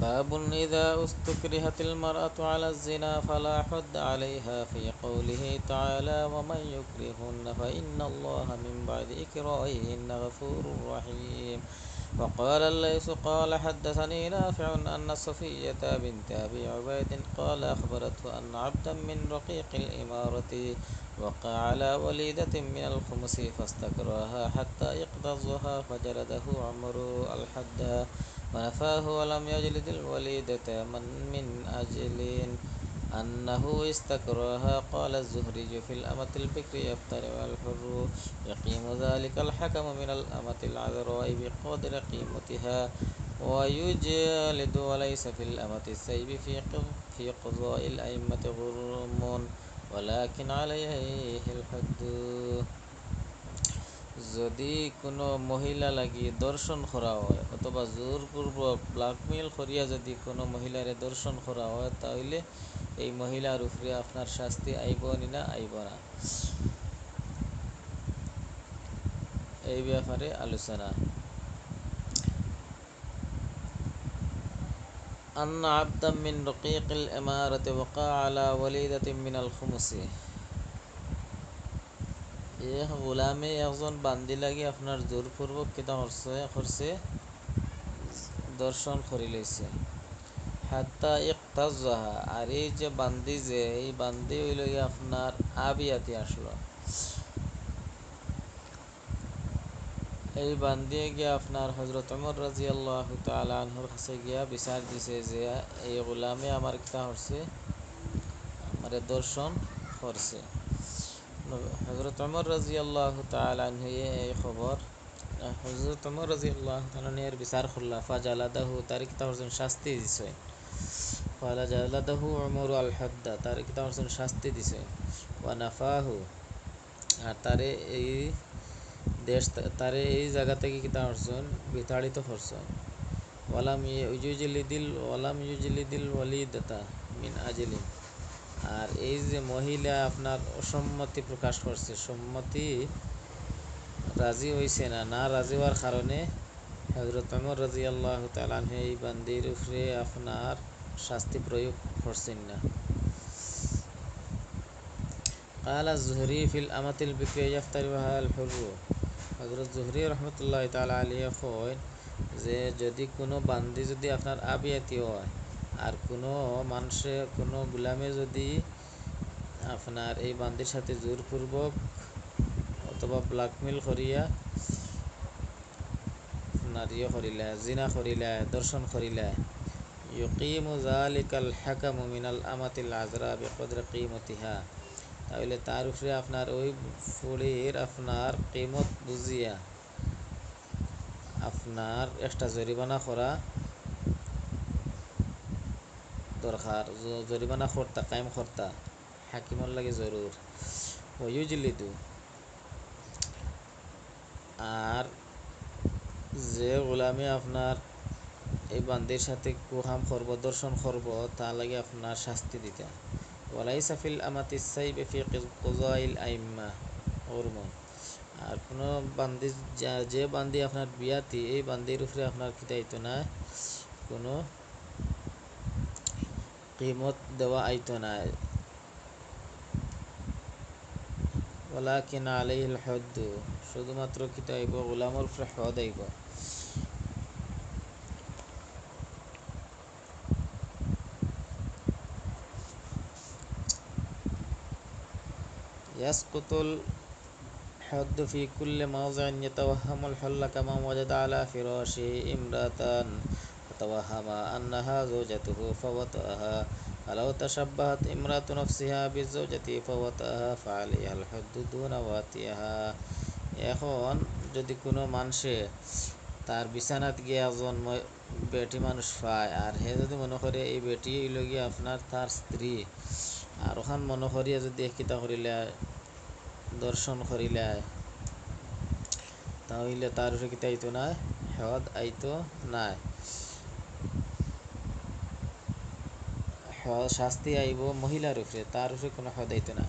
باب إذا استكرهت المرأة على الزنا فلا حد عليها في قوله تعالى ومن يكرهن فإن الله من بعد إكراههن غفور رحيم. وقال الليث قال حدثني نافع أن صفية بنت أبي عبيد قال أخبرته أن عبدا من رقيق الإمارة وقع على وليدة من الخمس فاستكرهها حتى يقضى الظهى فجلده عمر الحد. ونفاه ولم يجلد الوليدة من من أجل أنه استكرهها قال الزهري في الأمة البكر يفترع الحر يقيم ذلك الحكم من الأمة العذراء بقدر قيمتها ويجلد وليس في الأمة السيب في في قضاء الأئمة غرم ولكن عليه الحد. যদি কোনো মহিলা লাগি দর্শন করা হয় অথবা জোরপূর্বক ব্ল্যাকমেল করিয়া যদি কোনো মহিলারে দর্শন করা হয় তাহলে এই মহিলার উপরে আপনার শাস্তি আইব না আইব না এই ব্যাপারে আলোচনা أن عبدا من رقيق الإمارة وقع على وليدة من الخمس এ গোলামে একজন বান্দি লাগি আপনার জোরপূর্বক কিতা করছে করছে দর্শন করি লইছে হাত্তা ইকতাজাহা আর এই যে বান্দি যে, এই বান্দি হইল আপনার আবিয়াতি আসলো। এই বান্দিয়ে গিয়া আপনার হজরত অমর রাজি আল্লাহ তালাহর কাছে গিয়া বিচার দিছে যে, এই গোলামে আমার কিতা করছে আমার দর্শন করছে হজরত অমর রাজি আল্লাহ এই খবর হজরত অমর রাজি আল্লাহ তালের বিচার করলা, ফাজালাদাহু তার কিতা করছেন শাস্তি দিছে। ফালা জালাদাহু অমর আল হদ্দা তার কিতা করছেন শাস্তি দিছে। ওয়ানাফাহু আর তারে এই দেশ, তারে এই জায়গা থেকে কিতা করছেন বিতাড়িত করছেন ওয়ালাম ইউজিলিদিল ওয়ালাম ইউজিলিদিল ওয়ালিদাতা মিন আজিলিন। আর এই যে মহিলা আপনার অসম্মতি প্রকাশ করছে সম্মতি রাজি হয়েছে না না রাজি হওয়ার কারণে হজরত আমর রাজি আল্লাহ তালাহে এই বান্দির উপরে আপনার শাস্তি প্রয়োগ করছেন না قال الزهري في الأمة البكر يفترها الحر হজরত জুহরি রহমতুল্লাহ তালা আলিয়া কয় যে যদি কোনো বান্দি যদি আপনার আবিয়াতি হয় আর কোনো মানুষে, কোনো গুলামে যদি আপনার এই বান্দির সাথে জোরপূর্বক অথবা ব্ল্যাকমেল করিয়া আপনার ইয়ে করিলে, জিনা করিলে, দর্শন করিলে, ইউকিম জালিকাল হাকাম মিনাল আমাতিল আজরা বেকদ্র কিমতিহা, তাহলে তার উপরে আপনার ওই ফুড়ির আপনার কিমত বুঝিয়া আপনার একটা জরিমানা করা দরকার জরিমানা করতা কায়েম করতা হাকিমর লাগে জরুর ওয়ুজলিদু আর যে গোলামি আপনার এই বান্দির সাথে কুহাম করব দর্শন করব তা লাগে আপনার শাস্তি দিতে। ওয়ালাই সাফিল আমাতি সাইবে ফি কুজাইল আইম্মা ওরমন আর কোনো বান্দি যে বান্দি আপনার বিয়াতি, এই বান্দির উপরে আপনার কিতাইতো না কোনো কিমত দেওয়া আইতো না ওলাকিন আলাইহিল হদ্দ শুধুমাত্র কিতা আইব গোলামর উপরে হদ আইব يسقط الحد في كل موضع يتوهم الحل كما وجد على فراشه امرأة فتوهم أنها زوجته فوطأها فلو تشبهت امرأة نفسها بالزوجة فوطأها فعليها الحد دون واتيها এখন যদি কোনো মানুষে তার বিছানাত গিয়ে একজন বেটি মানুষ পায় আর হে যদি মনে করে এই বেটি লগিয়ে আপনার তার স্ত্রী আর ওখান মনে করিয়া যদি কিতা করিলে দর্শন করিলে তাহলে তার উপরে কিতা হইতো না হদ আইতো নাই শাস্তি আইব মহিলার উপরে, তার উপরে কোনো হদ আইতো না।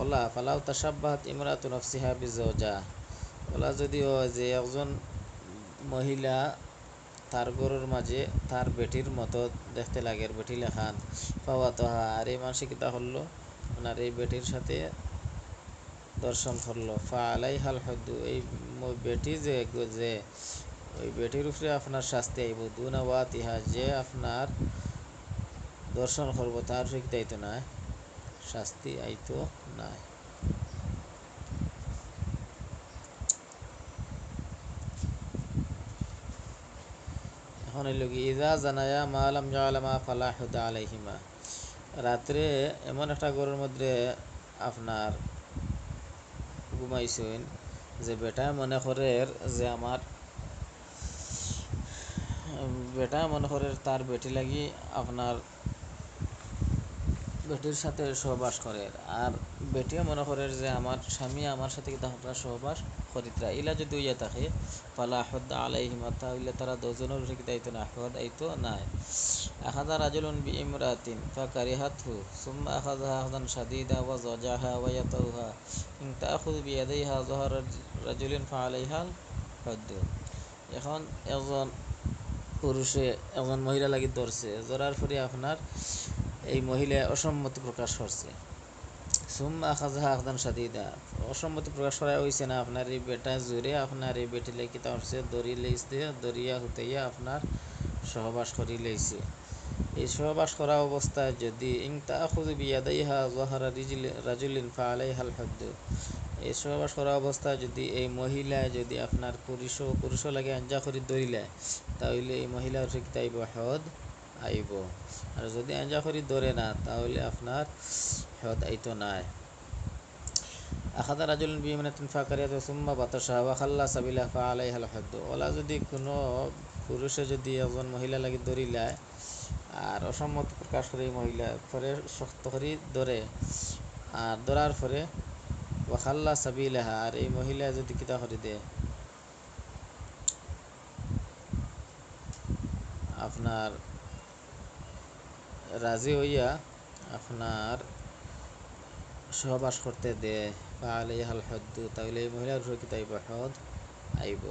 ওলা ফালাও তাসাব্বাহাত ইমরাতু নফসিহা বিজওজা। ওলা যদি হয় যে একজন মহিলা তার গরুর মাঝে তার বেটির মতো দেখতে লাগে বেটি লেখান পাওয়া তো আর এই মানুষ কিতা করল ওনার এই বেটির সাথে দর্শন করল ফা আলাই হাল হদ্দু এই বেটি যে যে, ওই বেটির উপরে আপনার শাস্তি আইব। দুনা ওয়াত ইহা যে আপনার দর্শন করব, তার ঠিক দায়িত্ব নাই শাস্তি আইতো নাই। এখন কি ইজা জানায়া মালাম জালামা ফালা হুদা আলাইহিমা। রাত্রে এমন একটা গরুর মধ্যে আপনার ঘুমাইছেন যে বেটা মনে করে যে আমার বেটা মনে করে তার বেটি লাগি আপনার বেটির সাথে সহবাস করে। আর বেটিও মনে করে যে আমার স্বামী আমার সাথে কিন্তু আপনার সহবাস করিতরা ইলা যদি হইয়া থাকে পালা হদ্দা আলাইহিমা তাহলে তারা দুজনের উপরে কিন্তু আইতো না হদ আইতো নাই। আখাদা রাজুলুন বি ইমরাতিন ফাকারিহাতহু, সুম্মা আখাযাহা আখদান শাদীদা ওয়া যাজাহা ওয়া ইয়াতাউহা, ইন তাআখুযু বিয়াদাইহা যাহার রাজুলিন ফাআলাইহা হদ্দু। এখন একজন পুরুষে একজন মহিলা লাগি ধরছে। ধরার পরে আপনার এই মহিলা অসম্মতি প্রকাশ করছে। সুম্মা আখাজাহা আখদান সাদিদা অসম্মতি প্রকাশ করা হয়েছে না। আপনার এই বেটা জোরে আপনার এই বেটি লেগে তা হচ্ছে দড়ি লেইছে দরিয়া হতেইয়া আপনার সহবাস করি লেইছে। এই সহবাস করা অবস্থায় যদি ইং তা খুঁজে বিয়াদাইহা জহারা রিজিল, রাজুলিন ফা আলাইহাল হদ্দ এই সহবাস করা অবস্থায় যদি এই মহিলা যদি আপনার পুরুষ পুরুষ লাগে আঞ্জা করে ধরিলে তাহলে এই মহিলার ঠিক তাইব হদ আইব। আর যদি আঞ্জা করি ধরে না, তাহলে আপনার হদ আইতো নাই। আখাদা রাজুল বিমানাতিন ফাকারিয়াত সুম্মা বাতাসা ওয়া খাল্লা সাবিলা ফা আলাইহাল হদ্দ। ওলা যদি কোনো পুরুষে যদি একজন মহিলা লাগি ধরিলায় আর অসম্মতি প্রকাশ করে মহিলা, পরে শক্ত করে ধরে, আর ধরার পরে ওয়াখাল্লা সাবিলাহা, আর এই মহিলা যদি কিতা করে দেয় আপনার রাজি হইয়া আপনার সহবাস করতে দেয় বা আলাই হাল হদ্দু, তাহলে এই মহিলার উপরে কিতা আইব হদ আইব।